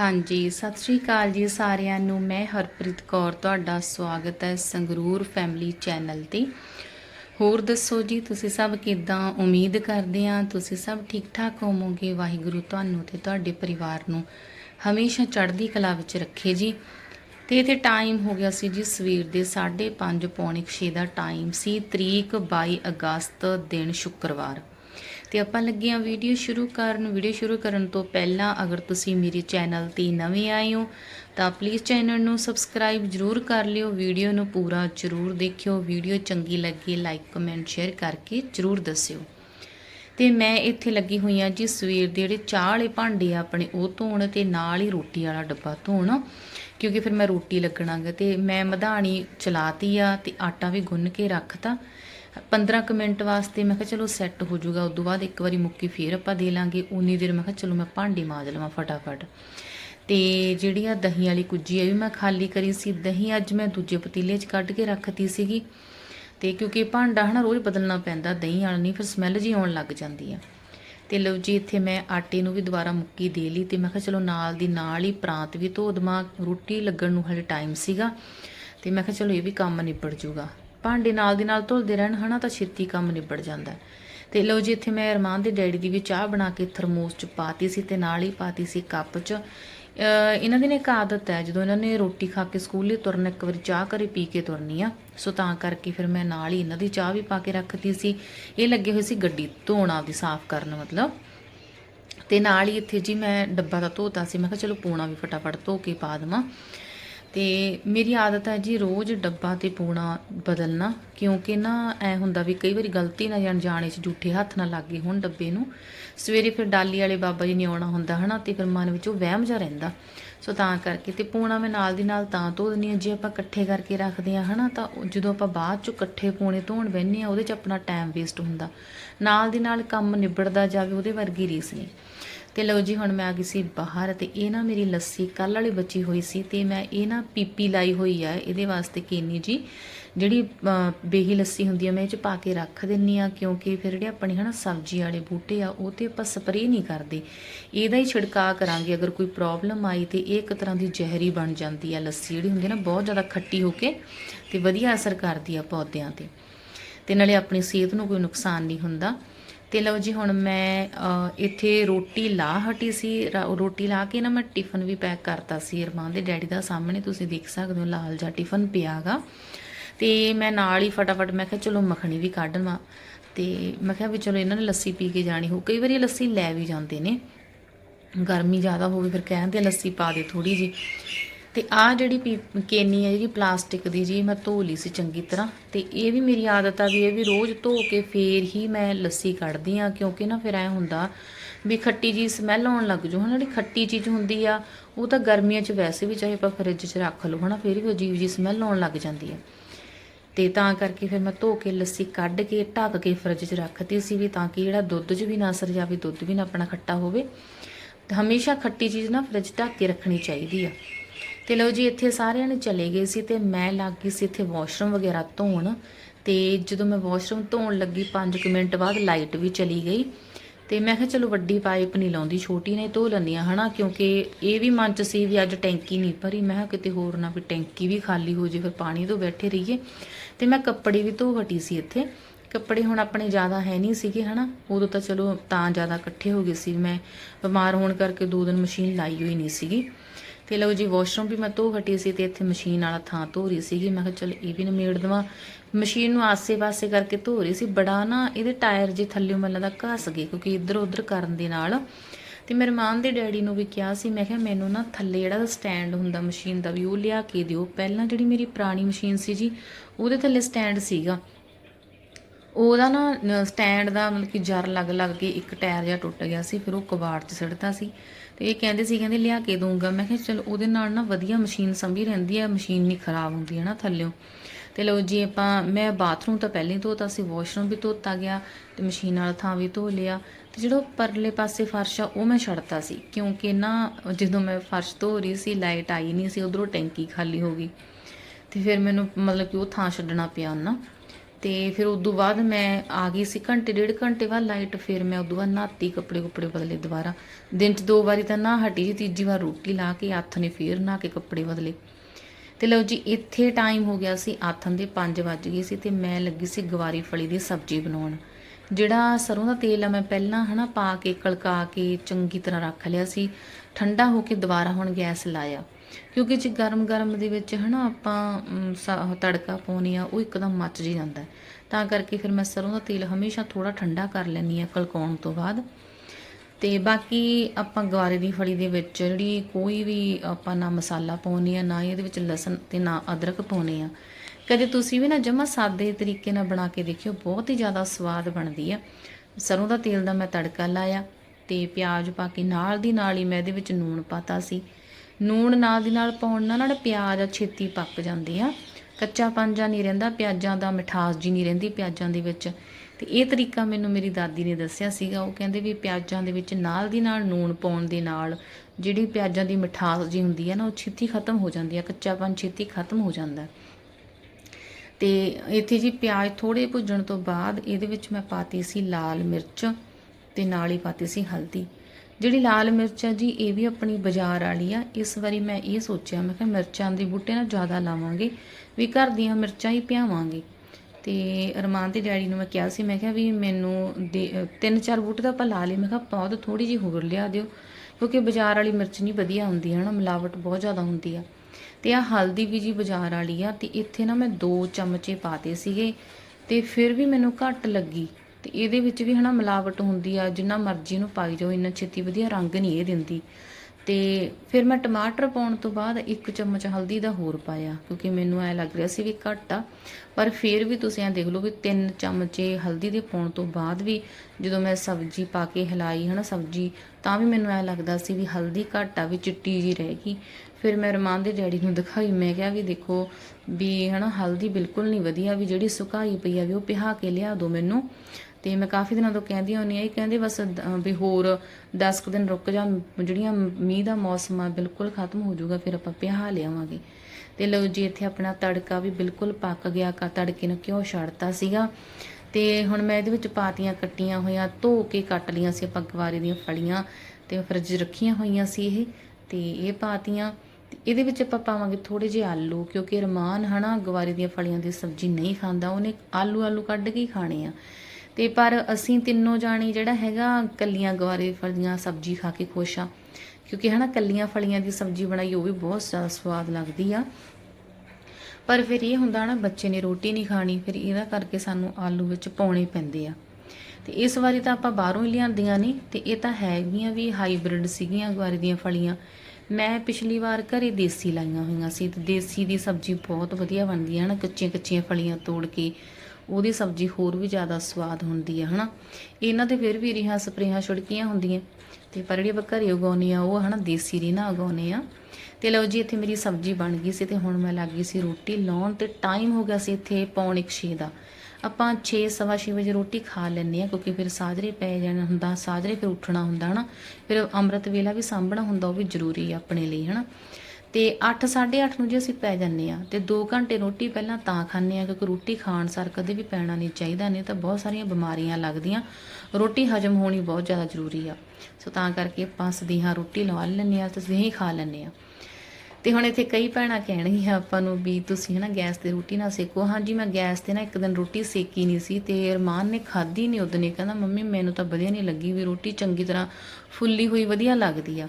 ਹਾਂਜੀ, ਸਤਿ ਸ਼੍ਰੀ ਅਕਾਲ ਜੀ ਸਾਰਿਆਂ ਨੂੰ। ਮੈਂ ਹਰਪ੍ਰੀਤ ਕੌਰ, ਤੁਹਾਡਾ ਸਵਾਗਤ ਹੈ ਸੰਗਰੂਰ ਫੈਮਿਲੀ ਚੈਨਲ ਤੇ। ਹੋਰ ਦੱਸੋ ਜੀ, ਤੁਸੀਂ ਸਭ ਕਿਦਾਂ? ਉਮੀਦ ਕਰਦੇ ਆ ਤੁਸੀਂ ਸਭ ਠੀਕ ਠਾਕ ਹੋਵੋਗੇ। ਵਾਹਿਗੁਰੂ ਤੁਹਾਨੂੰ ਤੇ ਤੁਹਾਡੇ ਪਰਿਵਾਰ ਨੂੰ ਹਮੇਸ਼ਾ ਚੜ੍ਹਦੀ ਕਲਾ ਵਿੱਚ ਰੱਖੇ ਜੀ। ਤੇ ਇਥੇ ਟਾਈਮ ਹੋ ਗਿਆ ਸੀ ਜੀ, ਸਵੇਰ ਦੇ 5:30 ਪੌਣੇ 6 ਦਾ ਟਾਈਮ ਸੀ। ਤਰੀਕ 22 ਅਗਸਤ, ਦਿਨ ਸ਼ੁੱਕਰਵਾਰ। ਤੇ ਆਪਾਂ ਲੱਗੇ ਆ ਵੀਡੀਓ ਸ਼ੁਰੂ ਕਰਨ ਵੀਡੀਓ ਸ਼ੁਰੂ ਕਰਨ ਤੋਂ ਪਹਿਲਾਂ ਅਗਰ ਤੁਸੀਂ ਮੇਰੇ ਚੈਨਲ ਤੇ ਨਵੇਂ ਆਏ ਹੋ, ਤਾਂ ਪਲੀਜ਼ ਚੈਨਲ ਨੂੰ ਸਬਸਕ੍ਰਾਈਬ ਜਰੂਰ ਕਰ ਲਿਓ ਵੀਡੀਓ ਨੂੰ ਪੂਰਾ ਜਰੂਰ ਦੇਖਿਓ ਵੀਡੀਓ ਚੰਗੀ ਲੱਗੇ ਲਾਈਕ ਕਮੈਂਟ ਸ਼ੇਅਰ ਕਰਕੇ ਜਰੂਰ ਦੱਸਿਓ। ਤੇ ਮੈਂ ਇੱਥੇ ਲੱਗੀ ਹੋਈ ਆ ਜੀ ਸਵੇਰ ਦੇ ਜਿਹੜੇ ਚਾਹ ਵਾਲੇ ਭਾਂਡੇ ਆ ਆਪਣੇ, ਉਹ ਧੋਣ ਤੇ ਨਾਲ ਹੀ ਰੋਟੀ ਵਾਲਾ ਡੱਬਾ ਧੋਣ, ਕਿਉਂਕਿ ਫਿਰ ਮੈਂ ਰੋਟੀ ਲੱਗਣਾਗਾ ਤੇ ਮੈਂ ਮਧਾਣੀ ਚਲਾਤੀ ਆ ਤੇ ਆਟਾ ਵੀ ਗੁੰਨ ਕੇ ਰੱਖਤਾ 15 ਕੁ ਮਿੰਟ ਵਾਸਤੇ ਮੈਂ ਕਿਹਾ ਚਲੋ ਸੈੱਟ ਹੋ ਜਾਊਗਾ ਤੋਂ ਬਾਅਦ ਇੱਕ ਵਾਰੀ ਮੁੱਕੀ ਫੇਰ ਆਪਾਂ ਦੇ ਲਾਂਗੇ। ਉਨੀ ਦੇਰ ਮੈਂ ਕਿਹਾ ਚਲੋ ਮੈਂ ਭਾਂਡੇ ਮਾਜ ਲਵਾਂ ਫਟਾਫਟ। ਤੇ ਜਿਹੜੀ ਆ ਦਹੀਂ ਵਾਲੀ ਕੁੱਜੀ ਇਹ ਵੀ ਮੈਂ ਖਾਲੀ ਕਰੀ ਸੀ। ਦਹੀਂ ਅੱਜ ਮੈਂ ਦੂਜੇ ਪਤੀਲੇ 'ਚ ਕੱਢ ਕੇ ਰੱਖਤੀ ਸੀਗੀ। ਤੇ ਕਿਉਂਕਿ ਭਾਂਡਾ ਹਨਾ ਰੋਜ਼ ਬਦਲਣਾ ਪੈਂਦਾ, ਦਹੀਂ ਵਾਲਾ ਨਹੀਂ, ਫਿਰ ਸਮੈਲ ਜੀ ਆਉਣ ਲੱਗ ਜਾਂਦੀ ਆ। ਤੇ ਲਓ ਜੀ, ਇੱਥੇ ਮੈਂ ਆਟੇ ਨੂੰ ਵੀ ਦੁਬਾਰਾ ਮੁੱਕੀ ਦੇ ਲਈ ਤੇ ਮੈਂ ਕਿਹਾ ਚਲੋ ਨਾਲ ਦੀ ਨਾਲ ਹੀ ਪ੍ਰਾਂਤ ਵੀ ਧੋ ਦਵਾਂ। ਰੋਟੀ ਲੱਗਣ ਨੂੰ ਹਲੇ ਟਾਈਮ ਸੀਗਾ। ਤੇ ਮੈਂ ਕਿਹਾ ਚਲੋ ਇਹ ਵੀ ਕੰਮ ਨਿਬੜ ਜੂਗਾ ਭਾਂਡੇ ਨਾਲ ਦੀ ਨਾਲ ਧੁਲਦੇ ਰਹਿਣ, ਹਨਾ, ਤਾਂ ਛੇਤੀ ਕੰਮ ਨਿਬੜ ਜਾਂਦਾ ਤੇ ਲਓ ਜੀ, ਇੱਥੇ ਮੈਂ ਅਰਮਾਨ ਦੇ ਡੈਡੀ ਦੀ ਵੀ ਚਾਹ ਬਣਾ ਕੇ ਥਰਮੋਸ ਚ ਪਾਤੀ ਸੀ ਤੇ ਨਾਲ ਹੀ ਪਾਤੀ ਸੀ ਕੱਪ ਚ। ਇਹਨਾਂ ਦੀ ਨੇ ਇੱਕ ਆਦਤ ਹੈ, ਜਦੋਂ ਇਹਨਾਂ ਨੇ ਰੋਟੀ ਖਾ ਕੇ ਸਕੂਲ ਲਈ ਤੁਰਨ, ਇੱਕ ਵਾਰੀ ਚਾਹ ਕਰੇ ਪੀ ਕੇ ਤੁਰਨੀ ਆ, ਸੋ ਤਾਂ ਕਰਕੇ ਫਿਰ ਮੈਂ ਨਾਲ ਹੀ ਇਹਨਾਂ ਦੀ ਚਾਹ ਵੀ ਪਾ ਕੇ ਰੱਖਦੀ ਸੀ। ਇਹ ਲੱਗੇ ਹੋਏ ਸੀ ਗੱਡੀ ਧੋਣਾ ਆਪਦੀ ਸਾਫ਼ ਕਰਨ ਮਤਲਬ। ਤੇ ਨਾਲ ਹੀ ਇੱਥੇ ਜੀ ਮੈਂ ਡੱਬਾ ਤਾਂ ਧੋਤਾ ਸੀ, ਮੈਂ ਕਿਹਾ ਚਲੋ ਪੂਣਾ ਵੀ ਫਟਾਫਟ ਧੋ ਕੇ ਪਾ ਦੇਵਾਂ। ਤੇ ਮੇਰੀ ਆਦਤ ਹੈ ਜੀ ਰੋਜ਼ ਡੱਬਾ ਤੇ ਪੂਣਾ ਬਦਲਣਾ, ਕਿਉਂਕਿ ਨਾ ਐ ਹੁੰਦਾ ਵੀ ਕਈ ਵਾਰੀ ਗਲਤੀ ਨਾਲ ਜਾਂ ਜਾਣੇ 'ਚ ਝੂਠੇ ਹੱਥ ਨਾਲ ਲੱਗ ਗਏ ਹੁਣ ਡੱਬੇ ਨੂੰ। ਸਵੇਰੇ ਫਿਰ ਡਾਲੀ ਵਾਲੇ ਬਾਬਾ ਜੀ ਨੇ ਆਉਣਾ ਹੁੰਦਾ ਹਨਾ ਤੇ ਫਿਰ ਮਨ ਵਿੱਚ ਉਹ ਵਹਿਮ ਜਾ ਰਹਿੰਦਾ। ਸੋ ਤਾਂ ਕਰਕੇ ਤੇ ਪੂਣਾ ਮੈਂ ਨਾਲ ਦੀ ਨਾਲ ਤਾਂ ਧੋ ਦਿੰਦੀ ਹਾਂ। ਜੇ ਆਪਾਂ ਇਕੱਠੇ ਕਰਕੇ ਰੱਖਦੇ ਆ ਹਨਾ ਤਾਂ ਜਦੋਂ ਆਪਾਂ ਬਾਅਦ ਚ ਇਕੱਠੇ ਪੂਣੇ ਧੋਣ ਬੈੰਨੇ ਆ ਉਹਦੇ ਚ ਆਪਣਾ ਟਾਈਮ ਵੇਸਟ ਹੁੰਦਾ। ਨਾਲ ਦੀ ਨਾਲ ਕੰਮ ਨਿਬੜਦਾ ਜਾਵੇ, ਉਹਦੇ ਵਰਗੀ ਰੀਸ ਨਹੀਂ। ਤੇ ਲਓ ਜੀ, ਹੁਣ ਮੈਂ ਆ ਗਈ ਸੀ ਬਾਹਰ ਤੇ ਇਹ ਨਾ ਮੇਰੀ ਲੱਸੀ ਕੱਲ ਵਾਲੀ ਬਚੀ ਹੋਈ ਸੀ ਤੇ ਮੈਂ ਇਹ ਨਾ ਪੀਪੀ ਲਾਈ ਹੋਈ ਆ, ਇਹਦੇ ਵਾਸਤੇ ਕਿੰਨੀ ਜੀ, ਜਿਹੜੀ ਬੇਹੀ ਲੱਸੀ ਹੁੰਦੀ ਆ, ਮੈਂ ਇਹ ਚ ਪਾ ਕੇ ਰੱਖ ਦਿੰਨੀ ਆ, ਕਿਉਂਕਿ ਫਿਰ ਜਿਹੜੇ ਆਪਣੇ ਹਨਾ ਸਬਜ਼ੀ ਵਾਲੇ ਬੂਟੇ ਆ, ਉਹ ਤੇ ਆਪਾਂ ਸਪਰੇਅ ਨਹੀਂ ਕਰਦੇ। ਇਹਦਾ ਹੀ ਛਿੜਕਾਅ ਕਰਾਂਗੇ, ਅਗਰ ਕੋਈ ਪ੍ਰੋਬਲਮ ਆਈ ਤੇ ਇਹ ਇੱਕ ਤਰ੍ਹਾਂ ਦੀ ਜ਼ਹਿਰੀ ਬਣ ਜਾਂਦੀ ਆ ਲੱਸੀ ਜਿਹੜੀ ਹੁੰਦੀ ਆ ਨਾ, ਬਹੁਤ ਜ਼ਿਆਦਾ ਖੱਟੀ ਹੋ ਕੇ ਤੇ ਵਧੀਆ ਅਸਰ ਕਰਦੀ ਆ ਪੌਦਿਆਂ ਤੇ। ਤੇ ਨਾਲੇ ਆਪਣੀ ਸਿਹਤ ਨੂੰ ਕੋਈ ਨੁਕਸਾਨ ਨਹੀਂ ਹੁੰਦਾ। ਤੇ ਲਓ ਜੀ, ਹੁਣ ਮੈਂ ਇੱਥੇ ਰੋਟੀ ਲਾ ਹਟੀ ਸੀ ਰੋਟੀ ਲਾ ਕੇ ਨਾ ਮੈਂ ਟਿਫਨ ਵੀ ਪੈਕ ਕਰਤਾ ਸੀ ਅਰਮਾਨ ਦੇ ਡੈਡੀ ਦਾ ਸਾਹਮਣੇ, ਤੁਸੀਂ ਦੇਖ ਸਕਦੇ ਹੋ ਲਾਲ ਜਿਹਾ ਟਿਫਨ ਪਿਆਗਾ ਤੇ ਮੈਂ ਨਾਲ ਹੀ ਫਟਾਫਟ ਮੈਂ ਕਿਹਾ ਚਲੋ ਮੱਖਣੀ ਵੀ ਕੱਢ ਲਵਾਂ। ਤੇ ਮੈਂ ਕਿਹਾ ਵੀ ਚਲੋ ਇਹਨਾਂ ਨੇ ਲੱਸੀ ਪੀ ਕੇ ਜਾਣੀ ਹੋ ਕਈ ਵਾਰੀ ਲੱਸੀ ਲੈ ਵੀ ਜਾਂਦੇ ਨੇ। ਗਰਮੀ ਜ਼ਿਆਦਾ ਹੋਵੇ ਫਿਰ ਕਹਿੰਦੇ ਲੱਸੀ ਪਾ ਦੇ ਥੋੜੀ ਜੀ ਤੇ ਆ ਜਿਹੜੀ ਪੀ- ਕੇਨੀ ਹੈ ਜਿਹੜੀ ਪਲਾਸਟਿਕ ਦੀ ਜੀ, ਮੈਂ ਧੋ ਲਈ ਸੀ ਚੰਗੀ ਤਰ੍ਹਾਂ। ਤੇ ਇਹ ਵੀ ਮੇਰੀ ਆਦਤ ਆ ਵੀ ਇਹ ਵੀ ਰੋਜ਼ ਧੋ ਕੇ ਫੇਰ ਹੀ ਮੈਂ ਲੱਸੀ ਕੱਢਦੀ ਆ ਕਿਉਂਕਿ ਨਾ ਫਿਰ ਐ ਹੁੰਦਾ ਵੀ ਖੱਟੀ ਜੀ ਸਮੈਲ ਆਉਣ ਲੱਗ ਜੂ ਹਨਾ ਜਿਹੜੀ ਖੱਟੀ ਚੀਜ਼ ਹੁੰਦੀ ਆ, ਉਹ ਤਾਂ ਗਰਮੀਆਂ 'ਚ ਵੈਸੇ ਵੀ ਚਾਹੇ ਆਪਾਂ ਫਰਿੱਜ 'ਚ ਰੱਖ ਲਓ, ਹਨਾ, ਫੇਰ ਵੀ ਅਜੀਬ ਜੀ ਸਮੈਲ ਆਉਣ ਲੱਗ ਜਾਂਦੀ ਆ। ਤੇ ਤਾਂ ਕਰਕੇ ਫਿਰ ਮੈਂ ਧੋ ਕੇ ਲੱਸੀ ਕੱਢ ਕੇ, ਢੱਕ ਕੇ ਫਰਿੱਜ 'ਚ ਰੱਖਤੀ ਸੀ ਵੀ ਤਾਂ ਕਿ ਜਿਹੜਾ ਦੁੱਧ 'ਚ ਵੀ ਨਾ ਅਸਰ ਜਾਵੇ, ਦੁੱਧ ਵੀ ਨਾ ਆਪਣਾ ਖੱਟਾ ਹੋਵੇ। ਹਮੇਸ਼ਾ ਖੱਟੀ ਚੀਜ਼ ਨਾ ਫਰਿੱਜ ਢੱਕ ਕੇ ਰੱਖਣੀ ਚਾਹੀਦੀ ਆ। ਤੇ ਲਓ ਜੀ, ਇੱਥੇ ਸਾਰਿਆਂ ਨੇ ਚਲੇ ਗਏ ਸੀ ਤੇ ਮੈਂ ਲੱਗ ਗਈ ਸੀ ਇੱਥੇ ਵਾਸ਼ਰੂਮ ਵਗੈਰਾ ਧੋਣ। ਤੇ ਜਦੋਂ ਮੈਂ ਵਾਸ਼ਰੂਮ ਧੋਣ ਲੱਗੀ 5 ਮਿੰਟ ਬਾਅਦ ਲਾਈਟ ਵੀ ਚਲੀ ਗਈ। ਤੇ ਮੈਂ ਕਿਹਾ, ਚਲੋ ਵੱਡੀ ਪਾਈਪ ਨਹੀਂ ਲਾਉਂਦੀ, ਛੋਟੀ ਨੇ ਧੋ ਲੈਂਦੀ ਆ ਹਨਾ? ਕਿਉਂਕਿ ਇਹ ਵੀ ਮਨ ਚ ਸੀ ਵੀ ਅੱਜ ਟੈਂਕੀ ਨਹੀਂ ਭਰੀ। ਮੈਂ ਕਿਹਾ, ਕਿਤੇ ਹੋਰ ਨਾ ਵੀ ਟੈਂਕੀ ਵੀ ਖਾਲੀ ਹੋ ਜੇ, ਫਿਰ ਪਾਣੀ ਤੋਂ ਬੈਠੇ ਰਹੀਏ। ਤੇ ਮੈਂ ਕੱਪੜੇ ਵੀ ਧੋ ਹਟੀ ਸੀ ਇੱਥੇ। ਕੱਪੜੇ ਹੁਣ ਆਪਣੇ ਜ਼ਿਆਦਾ ਹੈ ਨਹੀਂ ਸੀਗੇ, ਹਨਾ? ਉਦੋਂ ਤਾਂ ਚਲੋ ਤਾਂ ਜ਼ਿਆਦਾ ਇਕੱਠੇ ਹੋ ਗਏ ਸੀ। ਮੈਂ ਬਿਮਾਰ ਹੋਣ ਕਰਕੇ ਦੋ ਦਿਨ ਮਸ਼ੀਨ ਲਾਈ ਹੋਈ ਨਹੀਂ ਸੀਗੀ। ਤੇ ਲਓ ਜੀ ਵਾਸ਼ਰੂਮ ਵੀ ਮੈਂ ਧੋ ਹਟੀ ਸੀ ਤੇ ਇੱਥੇ ਮਸ਼ੀਨ ਵਾਲਾ ਥਾਂ ਧੋ ਰਹੀ ਸੀਗੀ। ਮੈਂ ਕਿਹਾ ਚਲ ਇਹ ਵੀ ਨਿਮੇੜ ਦਵਾਂ। ਮਸ਼ੀਨ ਨੂੰ ਆਸੇ-ਪਾਸੇ ਕਰਕੇ ਧੋ ਰਹੀ ਸੀ। ਬੜਾ ਨਾ ਇਹਦੇ ਟਾਇਰ ਜੇ ਥੱਲੇ ਮੱਲਾ ਦਾ ਘਸ ਗਏ, ਕਿਉਂਕਿ ਇੱਧਰ ਉੱਧਰ ਕਰਨ ਦੇ ਨਾਲ। ਤੇ ਮੇਰੇ ਮਾਂ ਦੇ ਡੈਡੀ ਨੂੰ ਵੀ ਕਿਹਾ ਸੀ, ਮੈਂ ਕਿਹਾ ਮੈਨੂੰ ਨਾ ਥੱਲੇ ਜਿਹੜਾ ਸਟੈਂਡ ਹੁੰਦਾ ਮਸ਼ੀਨ ਦਾ ਵੀ ਉਹ ਲਿਆ ਕੇ ਦਿਓ। ਪਹਿਲਾਂ ਜਿਹੜੀ ਮੇਰੀ ਪੁਰਾਣੀ ਮਸ਼ੀਨ ਸੀ ਜੀ, ਉਹਦੇ ਥੱਲੇ ਸਟੈਂਡ ਸੀਗਾ। ਉਹਦਾ ਨਾ ਸਟੈਂਡ ਦਾ ਮਤਲਬ ਕਿ ਜਰ ਲੱਗ ਲੱਗ ਕੇ ਇੱਕ ਟਾਇਰ ਜਿਹਾ ਟੁੱਟ ਗਿਆ ਸੀ, ਫਿਰ ਉਹ ਕਬਾੜ 'ਚ ਸੜਦਾ ਸੀ। ਤੇ ਇਹ ਕਹਿੰਦੇ ਸੀ, ਕਹਿੰਦੇ ਲਿਆ ਕੇ ਦਊਂਗਾ। ਮੈਂ ਕਿਹਾ, ਚਲ, ਉਹਦੇ ਨਾਲ ਨਾ ਵਧੀਆ ਮਸ਼ੀਨ ਸੰਭੀ ਰਹਿੰਦੀ ਹੈ ਮਸ਼ੀਨ ਨਹੀਂ ਖਰਾਬ ਹੁੰਦੀ ਹੈ ਨਾ ਥੱਲਿਓਂ। ਤੇ ਲਓ ਜੀ, ਆਪਾਂ, ਮੈਂ ਬਾਥਰੂਮ ਤਾਂ ਪਹਿਲੇ ਹੀ ਧੋਤਾ ਸੀ, ਵਾਸ਼ਰੂਮ ਵੀ ਧੋਤਾ ਗਿਆ, ਤੇ ਮਸ਼ੀਨ ਵਾਲਾ ਥਾਂ ਵੀ ਧੋ ਲਿਆ। ਤੇ ਜਿਹੜਾ ਪਰਲੇ ਪਾਸੇ ਫਰਸ਼ ਆ, ਉਹ ਮੈਂ ਛੱਡਤਾ ਸੀ, ਕਿਉਂਕਿ ਨਾ, ਜਦੋਂ ਮੈਂ ਫਰਸ਼ ਧੋ ਰਹੀ ਸੀ, ਲਾਈਟ ਆਈ ਨਹੀਂ ਸੀ, ਉਧਰੋਂ ਟੈਂਕੀ ਖਾਲੀ ਹੋ ਗਈ। ਤੇ ਫਿਰ ਮੈਨੂੰ, ਮਤਲਬ ਕਿ ਉਹ ਥਾਂ ਛੱਡਣਾ ਪਿਆ ਨਾ। ਤੇ ਫਿਰ ਉਦੋਂ ਬਾਅਦ ਮੈਂ ਆ ਗਈ ਸੀ, ਘੰਟੇ, ਡੇਢ ਘੰਟੇ ਬਾਅਦ ਲਾਈਟ ਫਿਰ ਮੈਂ ਉਦੋਂ ਬਾਅਦ ਨਹਾਤੀ ਕੱਪੜੇ ਕੁੱਪੜੇ ਬਦਲੇ ਦੁਬਾਰਾ। ਦਿਨ 'ਚ ਦੋ ਵਾਰੀ ਤਾਂ ਨਾ ਹਟੀ ਜੀ ਤੀਜੀ ਵਾਰ ਰੋਟੀ ਲਾ ਕੇ ਹੱਥ ਨੇ ਫਿਰ ਨਹਾ ਕੇ ਕੱਪੜੇ ਬਦਲੇ। ਤੇ ਲਓ ਜੀ, ਇੱਥੇ ਟਾਈਮ ਹੋ ਗਿਆ ਸੀ ਆਥਨ ਦੇ 5 ਵੱਜ ਗਏ ਸੀ ਤੇ ਮੈਂ ਲੱਗੀ ਸੀ ਗਵਾਰੀ ਫਲੀ ਦੀ ਸਬਜ਼ੀ ਬਣਾਉਣ। ਜਿਹੜਾ ਸਰੋਂ ਦਾ ਤੇਲ ਆ ਮੈਂ ਪਹਿਲਾਂ ਹਨਾ ਪਾ ਕੇ ਕਲਕਾ ਕੇ ਚੰਗੀ ਤਰ੍ਹਾਂ ਰੱਖ ਲਿਆ ਸੀ, ਠੰਡਾ ਹੋ ਕੇ ਦੁਬਾਰਾ ਹੁਣ ਗੈਸ ਲਾਇਆ। ਕਿਉਂਕਿ ਜੇ ਗਰਮ ਗਰਮ ਦੇ ਵਿੱਚ ਹਨਾ ਆਪਾਂ ਅਮ, ਤੜਕਾ ਪਾਉਣੀ ਆ ਉਹ ਇੱਕਦਮ ਮੱਚ ਜੀ ਜਾਂਦਾ ਤਾਂ ਕਰਕੇ ਫਿਰ ਮੈਂ ਸਰੋਂ ਦਾ ਤੇਲ ਹਮੇਸ਼ਾ ਥੋੜਾ ਠੰਡਾ ਕਰ ਲੈਂਦੀ ਆ ਕਲਕਾਉਣ ਤੋਂ ਬਾਅਦ। ਤੇ ਬਾਕੀ ਆਪਾਂ ਗਵਾਰੇ ਦੀ ਫਲੀ ਦੇ ਵਿੱਚ ਜਿਹੜੀ ਕੋਈ ਵੀ ਆਪਾਂ ਨਾ ਮਸਾਲਾ ਪਾਉਨੇ ਆ ਨਾ ਹੀ ਇਹਦੇ ਵਿੱਚ ਲਸਣ ਤੇ ਨਾ ਅਦਰਕ ਪਾਉਨੇ ਆ ਕਦੇ ਤੁਸੀਂ ਵੀ ਨਾ ਜਮਾ ਸਾਦੇ ਤਰੀਕੇ ਨਾਲ ਬਣਾ ਕੇ ਦੇਖਿਓ ਬਹੁਤ ਹੀ ਜ਼ਿਆਦਾ ਸਵਾਦ ਬਣਦੀ ਆ। ਸਰੋਂ ਦਾ ਤੇਲ ਦਾ ਮੈਂ ਤੜਕਾ ਲਾਇਆ ਤੇ ਪਿਆਜ਼ ਪਾ ਕੇ ਨਾਲ ਦੀ ਨਾਲ ਹੀ ਮੈਂ ਇਹਦੇ ਵਿੱਚ ਨੂਣ ਪਾਤਾ ਸੀ। ਨੂਣ ਨਾਲ ਦੀ ਨਾਲ ਪਾਉਣ ਨਾਲ ਨਾਲ ਪਿਆਜ਼ ਆ ਛੇਤੀ ਪੱਕ ਜਾਂਦੇ ਆ। ਕੱਚਾ ਪੰਜਾ ਨਹੀਂ ਰਹਿੰਦਾ, ਪਿਆਜ਼ਾਂ ਦਾ ਮਿਠਾਸ ਜੀ ਨਹੀਂ ਰਹਿੰਦੀ ਪਿਆਜ਼ਾਂ ਦੇ ਵਿੱਚ। ਤੇ ਇਹ ਤਰੀਕਾ ਮੈਨੂੰ ਮੇਰੀ ਦਾਦੀ ਨੇ ਦੱਸਿਆ ਸੀਗਾ, ਉਹ ਕਹਿੰਦੇ ਵੀ ਪਿਆਜ਼ਾਂ ਦੇ ਵਿੱਚ ਨਾਲ ਦੀ ਨਾਲ ਨੂਣ ਪਾਉਣ ਦੇ ਨਾਲ ਜਿਹੜੀ ਪਿਆਜ਼ਾਂ ਦੀ ਮਿਠਾਸ ਜੀ ਹੁੰਦੀ ਹੈ ਨਾ, ਉਹ ਛੇਤੀ ਖਤਮ ਹੋ ਜਾਂਦੀ ਹੈ ਕੱਚਾਪਨ ਛੇਤੀ ਖਤਮ ਹੋ ਜਾਂਦਾ। ਹੈ ਤੇ ਇੱਥੇ ਜੀ ਪਿਆਜ਼ ਥੋੜੇ ਭੁੱਜਣ ਤੋਂ ਬਾਅਦ ਇਹਦੇ ਵਿੱਚ ਮੈਂ ਪਾਤੀ ਸੀ ਲਾਲ ਮਿਰਚ ਤੇ ਨਾਲ ਹੀ ਪਾਤੀ ਸੀ ਹਲਦੀ। ਜਿਹੜੀ ਲਾਲ ਮਿਰਚ ਆ ਜੀ, ਇਹ ਵੀ ਆਪਣੀ ਬਾਜ਼ਾਰ ਵਾਲੀ ਆ। ਇਸ ਵਾਰੀ ਮੈਂ ਇਹ ਸੋਚਿਆ, ਮੈਂ ਕਿਹਾ ਮਿਰਚਾਂ ਦੇ ਬੂਟੇ ਨਾਲ ਜ਼ਿਆਦਾ ਲਾਵਾਂਗੇ, ਵੀ ਘਰ ਦੀਆਂ ਮਿਰਚਾਂ ਹੀ ਪਿਆਵਾਂਗੇ। ਤੇ ਅਰਮਾਨ ਦੇ ਡੈਡੀ ਨੂੰ ਮੈਂ ਕਿਹਾ ਸੀ, ਮੈਂ ਕਿਹਾ ਵੀ ਮੈਨੂੰ ਦੇ- ਤਿੰਨ ਚਾਰ ਬੂਟੇ ਤਾਂ ਆਪਾਂ ਲਾ ਲਏ, ਮੈਂ ਕਿਹਾ ਬਹੁਤ ਥੋੜੀ ਜਿਹੀ ਹੋਰ ਲਿਆ ਦਿਓ, ਕਿਉਂਕਿ ਬਾਜ਼ਾਰ ਵਾਲੀ ਮਿਰਚ ਨਹੀਂ ਵਧੀਆ ਹੁੰਦੀ ਹੈ ਨਾ ਮਿਲਾਵਟ ਬਹੁਤ ਜ਼ਿਆਦਾ ਹੁੰਦੀ ਆ। ਤੇ ਆ ਹਲਦੀ ਵੀ ਜੀ ਬਾਜ਼ਾਰ ਵਾਲੀ ਆ, ਤੇ ਇੱਥੇ ਨਾ ਮੈਂ ਦੋ ਚਮਚੇ ਪਾਤੇ ਸੀਗੇ, ਤੇ ਫਿਰ ਵੀ ਮੈਨੂੰ ਘੱਟ ਲੱਗੀ। ਤੇ ਇਹਦੇ ਵਿੱਚ ਵੀ ਹਨਾ ਮਿਲਾਵਟ ਹੁੰਦੀ ਆ, ਜਿੰਨਾ ਮਰਜ਼ੀ ਨੂੰ ਪਾਈ ਜਾਓ, ਇੰਨਾ ਛੇਤੀ ਵਧੀਆ ਰੰਗ ਨਹੀਂ ਇਹ ਦਿੰਦੀ। ਤੇ ਫਿਰ ਮੈਂ ਟਮਾਟਰ ਪਾਉਣ ਤੋਂ ਬਾਅਦ ਇੱਕ ਚਮਚ ਹਲਦੀ ਦਾ ਹੋਰ ਪਾਇਆ, ਕਿਉਂਕਿ ਮੈਨੂੰ ਐ ਲੱਗ ਰਿਹਾ ਸੀ ਵੀ ਘੱਟ ਆ। ਪਰ ਫਿਰ ਵੀ ਤੁਸੀਂ ਐ ਦੇਖ ਲਓ ਵੀ ਤਿੰਨ ਚਮਚੇ ਹਲਦੀ ਦੇ ਪਾਉਣ ਤੋਂ ਬਾਅਦ ਵੀ ਜਦੋਂ ਮੈਂ ਸਬਜ਼ੀ ਪਾ ਕੇ ਹਿਲਾਈ ਹਨਾ ਸਬਜ਼ੀ, ਤਾਂ ਵੀ ਮੈਨੂੰ ਐ ਲੱਗਦਾ ਸੀ ਵੀ ਹਲਦੀ ਘੱਟ ਆ, ਵੀ ਚਿੱਟੀ ਜੀ ਰਹਿ ਗਈ। ਫਿਰ ਮੈਂ ਰਮਾਨ ਦੇ ਡੈਡੀ ਨੂੰ ਦਿਖਾਈ, ਮੈਂ ਕਿਹਾ ਵੀ ਦੇਖੋ ਵੀ ਹਨਾ ਹਲਦੀ ਬਿਲਕੁਲ ਨਹੀਂ ਵਧੀਆ, ਵੀ ਜਿਹੜੀ ਸੁਕਾਈ ਪਈ ਆ ਵੀ ਉਹ ਪਿਹਾ ਕੇ ਲਿਆ ਦਿਓ ਮੈਨੂੰ। ਤੇ ਮੈਂ ਕਾਫੀ ਦਿਨਾਂ ਤੋਂ ਕਹਿੰਦੀ ਹੁੰਨੀ ਆ ਇਹ ਕਹਿੰਦੇ ਬਸ ਵੀ ਹੋਰ 10 ਕੁ ਦਿਨ ਰੁਕ ਜਾ, ਜਿਹੜੀਆਂ ਮੀਂਹ ਦਾ ਮੌਸਮ ਆ, ਬਿਲਕੁਲ ਖਤਮ ਹੋ ਜਾਊਗਾ, ਫਿਰ ਆਪਾਂ ਪਿਹਾ ਲਿਆਵਾਂਗੇ। ਤੇ ਲਓ ਜੀ, ਇੱਥੇ ਆਪਣਾ ਤੜਕਾ ਵੀ ਬਿਲਕੁਲ ਪੱਕ ਗਿਆ, ਕਾ ਤੜਕੇ ਨੂੰ ਕਿਉਂ ਛੱਡਤਾ ਸੀਗਾ। ਤੇ ਹੁਣ ਮੈਂ ਇਹਦੇ ਵਿੱਚ ਪਾਤੀਆਂ ਕੱਟੀਆਂ ਹੋਈਆਂ, ਧੋ ਕੇ ਕੱਟ ਲੀਆਂ ਸੀ ਆਪਾਂ ਗਵਾਰੇ ਦੀਆਂ ਫਲੀਆਂ, ਤੇ ਫਰਿੱਜ ਰੱਖੀਆਂ ਹੋਈਆਂ ਸੀ ਇਹ, ਤੇ ਇਹ ਪਾਤੀਆਂ। ਤੇ ਇਹਦੇ ਵਿੱਚ ਆਪਾਂ ਪਾਵਾਂਗੇ ਥੋੜੇ ਜਿਹੇ ਆਲੂ, ਕਿਉਂਕਿ ਰਮਾਨ ਹਨਾ, ਗਵਾਰੇ ਦੀਆਂ ਫਲੀਆਂ ਦੀ ਸਬਜ਼ੀ ਨਹੀਂ ਖਾਂਦਾ, ਉਹਨੇ ਆਲੂ ਆਲੂ ਕੱਢ ਕੇ ਹੀ ਖਾਣੇ ਆ। ਤੇ ਪਰ ਅਸੀਂ ਤਿੰਨੋਂ ਜਾਣੀ ਜਿਹੜਾ ਹੈਗਾ ਕੱਲੀਆਂ ਗਵਾਰੇ ਫਲੀਆਂ ਸਬਜ਼ੀ ਖਾ ਕੇ ਖੁਸ਼ ਆ। ਕਿਉਂਕਿ ਹਨਾ ਕੱਲੀਆਂ ਫਲੀਆਂ ਦੀ ਸਬਜ਼ੀ ਬਣਾਈ ਉਹ ਵੀ ਬਹੁਤ ਜ਼ਿਆਦਾ ਸਵਾਦ ਲੱਗਦੀ ਆ। ਪਰ ਫਿਰ ਇਹ ਹੁੰਦਾ ਨਾ ਬੱਚੇ ਨੇ ਰੋਟੀ ਨਹੀਂ ਖਾਣੀ, ਫਿਰ ਇਹਦਾ ਕਰਕੇ ਸਾਨੂੰ ਆਲੂ ਵਿੱਚ ਪਾਉਣੇ ਪੈਂਦੇ ਆ। ਤੇ ਇਸ ਵਾਰੀ ਤਾਂ ਆਪਾਂ ਬਾਹਰੋਂ ਹੀ ਲਿਆਂਦੀਆਂ ਨੇ ਤੇ ਇਹ ਤਾਂ ਹੈਗੀਆਂ ਵੀ ਹਾਈਬ੍ਰਿਡ ਸੀਗੀਆਂ ਗੁਆਰੇ ਦੀਆਂ ਫਲੀਆਂ। ਮੈਂ ਪਿਛਲੀ ਵਾਰ ਘਰੇ ਦੇਸੀ ਲਾਈਆਂ ਹੋਈਆਂ ਸੀ ਤੇ ਦੇਸੀ ਦੀ ਸਬਜ਼ੀ ਬਹੁਤ ਵਧੀਆ ਬਣਦੀ ਹੈ ਨਾ ਕੱਚੀਆਂ ਕੱਚੀਆਂ ਫਲੀਆਂ ਤੋੜ ਕੇ। ਉਹਦੀ ਸਬਜ਼ੀ ਹੋਰ ਵੀ ਜ਼ਿਆਦਾ ਸਵਾਦ ਹੁੰਦੀ ਹੈ ਹਨਾ? ਇਹਨਾਂ ਤੇ ਫਿਰ ਵੀ ਰੀਹਾਂ ਸਪਰੇਹਾਂ ਛਿੜਕੀਆਂ ਹੁੰਦੀਆਂ। ਤੇ ਪਰ ਜਿਹੜੀ ਆਪਾਂ ਘਰੇ ਉਗਾਉਂਦੇ ਆ, ਉਹ ਹਨਾ ਦੇਸੀ ਰੀ ਨਾ ਉਗਾਉਂਦੇ ਆ। ਤੇ ਲਓ ਜੀ, ਇੱਥੇ ਮੇਰੀ ਸਬਜ਼ੀ ਬਣ ਗਈ ਸੀ ਤੇ ਹੁਣ ਮੈਂ ਲੱਗ ਗਈ ਸੀ ਰੋਟੀ ਲਾਉਣ ਤੇ ਟਾਈਮ ਹੋ ਗਿਆ ਸੀ ਇੱਥੇ ਪੌਣ 6 ਦਾ। ਆਪਾਂ 6 ਸਵਾ ਛੇ ਵਜੇ ਰੋਟੀ ਖਾ ਲੈਂਦੇ ਆ, ਕਿਉਂਕਿ ਫਿਰ ਸਾਜਰੇ ਪੈ ਜਾਣਾ ਹੁੰਦਾ, ਸਾਜਰੇ ਫਿਰ ਉੱਠਣਾ ਹੁੰਦਾ, ਹਨਾ? ਫਿਰ ਅੰਮ੍ਰਿਤ ਵੇਲਾ ਵੀ ਸਾਂਭਣਾ ਹੁੰਦਾ, ਉਹ ਵੀ ਜ਼ਰੂਰੀ ਆ ਆਪਣੇ ਲਈ, ਹਨਾ? ਤੇ 8 8:30 ਨੂੰ ਜੇ ਅਸੀਂ ਪੈ ਜਾਂਦੇ ਆ ਤੇ 2 ਘੰਟੇ ਰੋਟੀ ਪਹਿਲਾਂ ਤਾਂ ਖਾਂਦੇ ਆ ਕਿਉਂਕਿ ਰੋਟੀ ਖਾਣ ਸਾਰ ਕਦੇ ਵੀ ਪੈਣਾ ਨਹੀਂ ਚਾਹੀਦਾ, ਨਹੀਂ ਤਾਂ ਬਹੁਤ ਸਾਰੀਆਂ ਬਿਮਾਰੀਆਂ ਲੱਗਦੀਆਂ। ਰੋਟੀ ਹਜਮ ਹੋਣੀ ਬਹੁਤ ਜ਼ਿਆਦਾ ਜ਼ਰੂਰੀ ਆ। ਸੋ ਤਾਂ ਕਰਕੇ ਆਪਾਂ ਸਦੀਹਾ ਰੋਟੀ ਲਵਾ ਲੈਂਦੇ ਆ ਤੇ ਸਦੀਹਾਂ ਖਾ ਲੈਂਦੇ ਆ ਤੇ ਹੁਣ ਇੱਥੇ ਕਈ ਭੈਣਾਂ ਕਹਿਣਗੀਆਂ ਆਪਾਂ ਨੂੰ ਵੀ ਤੁਸੀਂ ਹਨਾ ਗੈਸ ਤੇ ਰੋਟੀ ਨਾ ਸੇਕੋ। ਹਾਂਜੀ, ਮੈਂ ਗੈਸ ਤੇ ਨਾ ਇੱਕ ਦਿਨ ਰੋਟੀ ਸੇਕੀ ਨਹੀਂ ਸੀ ਤੇ ਅਰਮਾਨ ਨੇ ਖਾਧੀ ਨਹੀਂ ਉਦੋਂ ਨੇ। ਕਹਿੰਦਾ, ਮੰਮੀ, ਮੈਨੂੰ ਤਾਂ ਵਧੀਆ ਨਹੀਂ ਲੱਗੀ ਵੀ ਰੋਟੀ ਚੰਗੀ ਤਰ੍ਹਾਂ ਫੁੱਲੀ ਹੋਈ ਵਧੀਆ ਲੱਗਦੀ ਆ।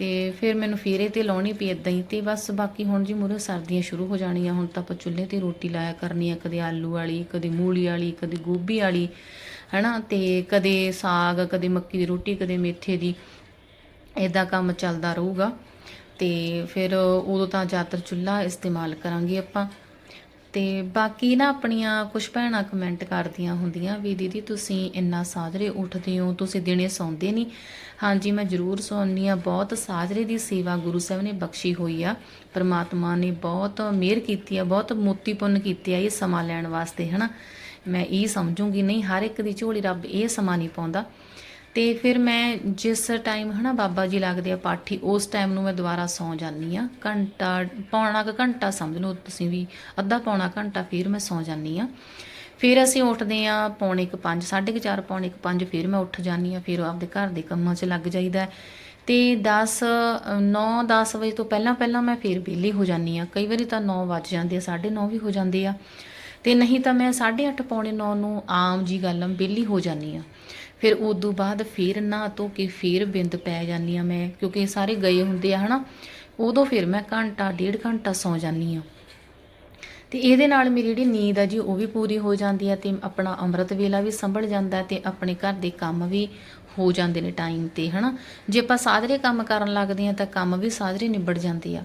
ਤੇ ਫਿਰ ਮੈਨੂੰ ਫੇਰੇ ਤੇ ਲਾਉਣੀ ਪਈ ਇਦਾਂ ਹੀ ਤੇ ਬਸ ਬਾਕੀ ਹੁਣ ਜੀ ਮੂਰੇ ਸਰਦੀਆਂ ਸ਼ੁਰੂ ਹੋ ਜਾਣੀਆਂ, ਹੁਣ ਤਾਂ ਆਪਾਂ ਚੁੱਲ੍ਹੇ ਤੇ ਰੋਟੀ ਲਾਇਆ ਕਰਨੀ ਆ, ਕਦੇ ਆਲੂ ਵਾਲੀ, ਕਦੇ ਮੂਲੀ ਵਾਲੀ, ਕਦੇ ਗੋਭੀ ਵਾਲੀ, ਹਨਾ? ਤੇ ਕਦੇ ਸਾਗ, ਕਦੇ ਮੱਕੀ ਦੀ ਰੋਟੀ, ਕਦੇ ਮੇਥੇ ਦੀ ਇਦਾਂ ਕੰਮ ਚੱਲਦਾ ਰਹੂਗਾ। ਤੇ ਫਿਰ ਉਦੋਂ ਤਾਂ ਜ਼ਿਆਦਾਤਰ ਚੁੱਲ੍ਹਾ ਇਸਤੇਮਾਲ ਕਰਾਂਗੇ ਆਪਾਂ। ਤੇ ਬਾਕੀ ਨਾ ਆਪਣੀਆਂ ਕੁਝ ਭੈਣਾਂ ਕਮੈਂਟ ਕਰਦੀਆਂ ਹੁੰਦੀਆਂ ਵੀ ਦੀਦੀ ਤੁਸੀਂ ਇੰਨਾ ਸਾਜਰੇ ਉੱਠਦੇ ਹੋ, ਤੁਸੀਂ ਦਿਨੇ ਸੌਂਦੇ ਨਹੀਂ। ਹਾਂਜੀ, ਮੈਂ ਜ਼ਰੂਰ ਸੌਂਦੀ ਆ ਬਹੁਤ ਸਾਜਰੇ ਦੀ ਸੇਵਾ ਗੁਰੂ ਸਾਹਿਬ ਨੇ ਬਖਸ਼ੀ ਹੋਈ ਆ। ਪਰਮਾਤਮਾ ਨੇ ਬਹੁਤ ਮਿਹਰ ਕੀਤੀ ਆ, ਬਹੁਤ ਮੋਤੀ ਪੁੰਨ ਕੀਤੇ ਆ ਇਹ ਸਮਾਂ ਲੈਣ ਵਾਸਤੇ, ਹਨਾ। ਮੈਂ ਇਹ ਸਮਝੂੰਗੀ, ਨਹੀਂ, ਹਰ ਇੱਕ ਦੀ ਝੋਲੀ ਰੱਬ ਇਹ ਸਮਾਂ ਨਹੀਂ ਪਾਉਂਦਾ। ਤੇ ਫਿਰ ਮੈਂ ਜਿਸ ਟਾਈਮ ਹਨਾ ਬਾਬਾ ਜੀ ਲੱਗਦੇ ਆ ਪਾਠੀ, ਉਸ ਟਾਈਮ ਨੂੰ ਮੈਂ ਦੁਬਾਰਾ ਸੌਂ ਜਾਂਦੀ ਆ ਘੰਟਾ, ਪੌਣਾ ਕੁ ਘੰਟਾ ਸਮਝ ਲਓ ਤੁਸੀਂ ਵੀ, ਅੱਧਾ ਪੌਣਾ ਘੰਟਾ ਫਿਰ ਮੈਂ ਸੌਂ ਜਾਂਦੀ ਆ ਫਿਰ ਅਸੀਂ ਉੱਠਦੇ ਆ ਪੌਣੇ ਕੁ 5 4:30 ਪੌਣੇ ਕੁ 5 ਫਿਰ ਮੈਂ ਉੱਠ ਜਾਂਦੀ ਆ ਫਿਰ ਆਪਦੇ ਘਰ ਦੇ ਕੰਮਾਂ 'ਚ ਲੱਗ ਜਾਈਦਾ ਹੈ। ਤੇ 10 9 10 ਵਜੇ ਤੋਂ ਪਹਿਲਾਂ ਪਹਿਲਾਂ ਮੈਂ ਫਿਰ ਵਿਹਲੀ ਹੋ ਜਾਂਦੀ ਆ ਕਈ ਵਾਰੀ ਤਾਂ 9 ਵੱਜ ਜਾਂਦੇ ਆ 9:30 ਵੀ ਹੋ ਜਾਂਦੇ ਆ। ਤੇ ਨਹੀਂ ਤਾਂ ਮੈਂ 8:30 ਪੌਣੇ 9 ਨੂੰ ਆਮ ਜੀ ਗੱਲ ਆ, ਵਿਹਲੀ ਹੋ ਜਾਂਦੀ ਆ ਫਿਰ ਉਦੋਂ ਬਾਅਦ ਫਿਰ ਨਹਾ ਧੋ ਕੇ ਫਿਰ ਬਿੰਦ ਪੈ ਜਾਂਦੀ ਆ ਮੈਂ, ਕਿਉਂਕਿ ਸਾਰੇ ਗਏ ਹੁੰਦੇ ਆ, ਹਨਾ। ਉਦੋਂ ਫਿਰ ਮੈਂ ਘੰਟਾ, ਡੇਢ ਘੰਟਾ ਸੌ ਜਾਂਦੀ ਆ ਤੇ ਇਹਦੇ ਨਾਲ ਮੇਰੀ ਜਿਹੜੀ ਨੀਂਦ ਆ ਜੀ, ਉਹ ਵੀ ਪੂਰੀ ਹੋ ਜਾਂਦੀ ਆ ਤੇ ਆਪਣਾ ਅੰਮ੍ਰਿਤ ਵੇਲਾ ਵੀ ਸੰਭਲ ਜਾਂਦਾ ਹੈ ਤੇ ਆਪਣੇ ਘਰ ਦੇ ਕੰਮ ਵੀ ਹੋ ਜਾਂਦੇ ਨੇ ਟਾਈਮ ਤੇ, ਹਨਾ। ਜੇ ਆਪਾਂ ਸਾਧਰੇ ਕੰਮ ਕਰਨ ਲੱਗਦੇ ਆ ਤਾਂ ਕੰਮ ਵੀ ਸਾਧਰੇ ਨਿਬੜ ਜਾਂਦੇ ਆ।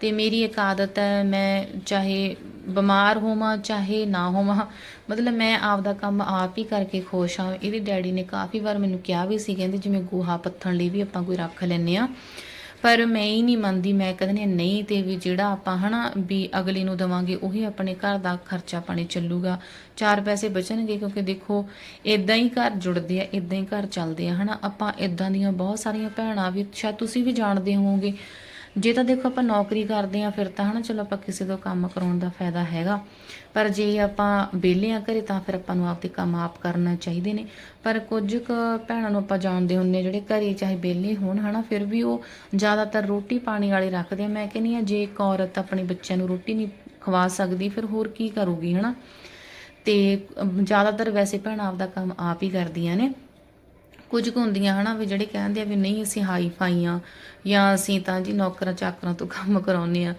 ਤੇ ਮੇਰੀ ਇੱਕ ਆਦਤ ਹੈ ਮੈਂ ਚਾਹੇ ਬਿਮਾਰ ਹੋਵਾਂ ਚਾਹੇ ਨਾ ਹੋਵਾਂ ਮਤਲਬ ਮੈਂ ਆਪਦਾ ਕੰਮ ਆਪ ਹੀ ਕਰਕੇ ਖੁਸ਼ ਹਾਂ। ਇਹਦੇ ਡੈਡੀ ਨੇ ਕਾਫੀ ਵਾਰ ਮੈਨੂੰ ਕਿਹਾ ਵੀ ਸੀ ਕਹਿੰਦੇ ਜਿਵੇਂ ਗੋਹਾ ਪੱਥਣ ਲਈ ਵੀ ਆਪਾਂ ਕੋਈ ਰੱਖ ਲੈਨੇ ਆ ਪਰ ਮੈਂ ਹੀ ਨਹੀਂ ਮੰਨਦੀ ਮੈਂ ਕਹਿੰਦੀ ਹਾਂ, ਨਹੀਂ ਤੇ ਵੀ ਜਿਹੜਾ ਆਪਾਂ ਹਨਾ ਵੀ ਅਗਲੇ ਨੂੰ ਦਵਾਂਗੇ ਉਹੀ ਆਪਣੇ ਘਰ ਦਾ ਖਰਚਾ ਪਾਣੀ ਚੱਲੂਗਾ। ਚਾਰ ਪੈਸੇ ਬਚਣਗੇ ਕਿਉਂਕਿ ਦੇਖੋ ਇਦਾਂ ਹੀ ਘਰ ਜੁੜਦੇ ਆ ਇਦਾਂ ਹੀ ਘਰ ਚੱਲਦੇ ਆ ਹਨਾ। ਆਪਾਂ ਇਦਾਂ ਦੀਆਂ ਬਹੁਤ ਸਾਰੀਆਂ ਭੈਣਾਂ ਵੀ ਸ਼ਾਇਦ ਤੁਸੀਂ ਵੀ ਜਾਣਦੇ ਹੋਵੋਗੇ ਜੇ ਤਾਂ ਦੇਖੋ ਆਪਾਂ ਨੌਕਰੀ ਕਰਦੇ ਆ ਫਿਰ ਤਾਂ ਹਨਾ ਚਲੋ ਆਪਾਂ ਕਿਸੇ ਤੋਂ ਕੰਮ ਕਰਾਉਣ ਦਾ ਫਾਇਦਾ ਹੈਗਾ। ਪਰ ਜੇ ਆਪਾਂ ਵਿਹਲੇ ਆ ਘਰੇ ਤਾਂ ਫਿਰ ਆਪਾਂ ਨੂੰ ਆਪਦੇ ਕੰਮ ਆਪ ਕਰਨਾ ਚਾਹੀਦੇ ਨੇ। ਪਰ ਕੁਝ ਕੁ ਭੈਣਾਂ ਨੂੰ ਆਪਾਂ ਜਾਣਦੇ ਹੁੰਨੇ ਜਿਹੜੇ ਘਰੇ ਚਾਹੇ ਵਿਹਲੇ ਹੋਣ ਹਨਾ ਫਿਰ ਵੀ ਉਹ ਜ਼ਿਆਦਾਤਰ ਰੋਟੀ ਪਾਣੀ ਵਾਲੇ ਰੱਖਦੇ ਆ। ਮੈਂ ਕਹਿੰਨੀ ਆ ਜੇ ਇੱਕ ਔਰਤ ਆਪਣੇ ਬੱਚਿਆਂ ਨੂੰ ਰੋਟੀ ਨਹੀਂ ਖਵਾ ਸਕਦੀ ਫਿਰ ਹੋਰ ਕੀ ਕਰੂਗੀ ਹਨਾ? ਤੇ ਅਮ, ਜ਼ਿਆਦਾਤਰ ਵੈਸੇ ਭੈਣਾਂ ਆਪਦਾ ਕੰਮ ਆਪ ਹੀ ਕਰਦੀਆਂ ਨੇ। ਕੁਝ ਕੁ ਹੁੰਦੀਆਂ ਹਨਾ ਵੀ ਜਿਹੜੇ ਕਹਿੰਦੇ ਆ ਵੀ ਨਹੀਂ ਅਸੀਂ ਹਾਈ ਫਾਈ ਆ ਜਾਂ ਅਸੀਂ ਤਾਂ ਜੀ ਨੌਕਰਾਂ ਚਾਕਰਾਂ ਤੋਂ ਕੰਮ ਕਰਾਉਂਦੇ ਆ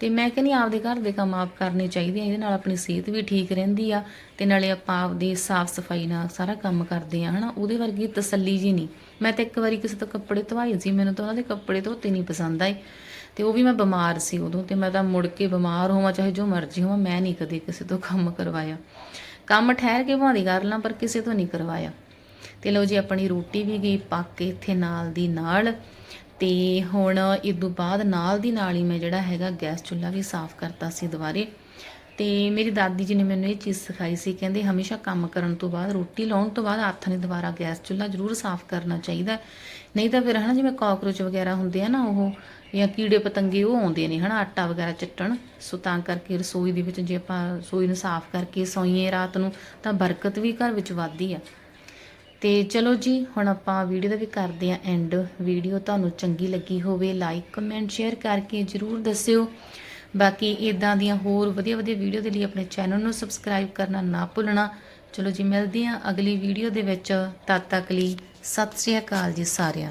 ਤੇ ਮੈਂ ਕਹਿੰਦੀ ਆਪਦੇ ਘਰ ਦੇ ਕੰਮ ਆਪ ਕਰਨੇ ਚਾਹੀਦੇ ਆ, ਇਹਦੇ ਨਾਲ ਆਪਣੀ ਸਿਹਤ ਵੀ ਠੀਕ ਰਹਿੰਦੀ ਆ ਤੇ ਨਾਲੇ ਆਪਾਂ ਆਪਦੀ ਸਾਫ਼ ਸਫ਼ਾਈ ਨਾਲ ਸਾਰਾ ਕੰਮ ਕਰਦੇ ਆ ਹਨਾ, ਉਹਦੇ ਵਰਗੀ ਤਸੱਲੀ ਜੀ ਨਹੀਂ। ਮੈਂ ਤਾਂ ਇੱਕ ਵਾਰੀ ਕਿਸੇ ਤੋਂ ਕੱਪੜੇ ਧਵਾਏ ਸੀ, ਮੈਨੂੰ ਤਾਂ ਉਹਨਾਂ ਦੇ ਕੱਪੜੇ ਧੋਤੇ ਨਹੀਂ ਪਸੰਦ ਆਏ। ਤੇ ਉਹ ਵੀ ਮੈਂ ਬਿਮਾਰ ਸੀ ਉਦੋਂ ਤੇ ਮੈਂ ਤਾਂ ਮੁੜ ਕੇ ਬਿਮਾਰ ਹੋਵਾਂ, ਚਾਹੇ ਜੋ ਮਰਜ਼ੀ ਹੋਵਾਂ, ਮੈਂ ਨਹੀਂ ਕਦੇ ਕਿਸੇ ਤੋਂ ਕੰਮ ਕਰਵਾਇਆ। ਕੰਮ ਠਹਿਰ ਕੇ ਭਾਂਦੀ ਕਰ ਲਾਂ ਪਰ ਕਿਸੇ ਤੋਂ ਨਹੀਂ ਕਰਵਾਇਆ। ਤੇ ਲਓ ਜੀ, ਆਪਣੀ ਰੋਟੀ ਵੀ ਗਈ ਪੱਕ ਕੇ ਇੱਥੇ ਨਾਲ ਦੀ ਨਾਲ। ਤੇ ਹੁਣ ਇਦੋਂ ਬਾਅਦ ਨਾਲ ਦੀ ਨਾਲ ਹੀ ਮੈਂ ਜਿਹੜਾ ਹੈਗਾ ਗੈਸ ਚੁੱਲ੍ਹਾ ਵੀ ਸਾਫ਼ ਕਰਤਾ ਸੀ ਦੁਬਾਰੇ। ਤੇ ਮੇਰੀ ਦਾਦੀ ਜੀ ਨੇ ਮੈਨੂੰ ਇਹ ਚੀਜ਼ ਸਿਖਾਈ ਸੀ, ਕਹਿੰਦੇ ਹਮੇਸ਼ਾ ਕੰਮ ਕਰਨ ਤੋਂ ਬਾਅਦ, ਰੋਟੀ ਲਾਉਣ ਤੋਂ ਬਾਅਦ ਹੱਥ ਨੇ ਦੁਬਾਰਾ ਗੈਸ ਚੁੱਲ੍ਹਾ ਜ਼ਰੂਰ ਸਾਫ਼ ਕਰਨਾ ਚਾਹੀਦਾ। ਨਹੀਂ ਤਾਂ ਫਿਰ ਹਨਾ, ਜਿਵੇਂ ਕਾਕਰੋਚ ਵਗੈਰਾ ਹੁੰਦੇ ਆ ਨਾ ਉਹ, ਜਾਂ ਕੀੜੇ ਪਤੰਗੇ ਉਹ ਆਉਂਦੇ ਨੇ ਹਨਾ, ਆਟਾ ਵਗੈਰਾ ਚੱਟਣ। ਸੋ ਤਾਂ ਕਰਕੇ ਰਸੋਈ ਦੇ ਵਿੱਚ ਜੇ ਆਪਾਂ ਰਸੋਈ ਨੂੰ ਸਾਫ਼ ਕਰਕੇ ਸੌਈਏ ਰਾਤ ਨੂੰ, ਤਾਂ ਬਰਕਤ ਵੀ ਘਰ ਵਿੱਚ ਵੱਧਦੀ ਆ। ਤੇ ਚਲੋ ਜੀ, ਹੁਣ ਆਪਾਂ ਵੀਡੀਓ ਦਾ ਵੀ ਕਰਦੇ ਆਂ ਐਂਡ ਵੀਡੀਓ ਤੁਹਾਨੂੰ ਚੰਗੀ ਲੱਗੀ ਹੋਵੇ ਲਾਈਕ ਕਮੈਂਟ ਸ਼ੇਅਰ ਕਰਕੇ ਜਰੂਰ ਦੱਸਿਓ। ਬਾਕੀ ਇਦਾਂ ਦੀਆਂ ਹੋਰ ਵਧੀਆ ਵਧੀਆ ਵੀਡੀਓ ਦੇ ਲਈ ਆਪਣੇ ਚੈਨਲ ਨੂੰ ਸਬਸਕ੍ਰਾਈਬ ਕਰਨਾ ਨਾ ਭੁੱਲਣਾ। ਚਲੋ ਜੀ, ਮਿਲਦੇ ਆਂ ਅਗਲੀ ਵੀਡੀਓ ਦੇ ਵਿੱਚ। ਤਦ ਤੱਕ ਲਈ ਸਤਿ ਸ੍ਰੀ ਅਕਾਲ ਜੀ ਸਾਰਿਆਂ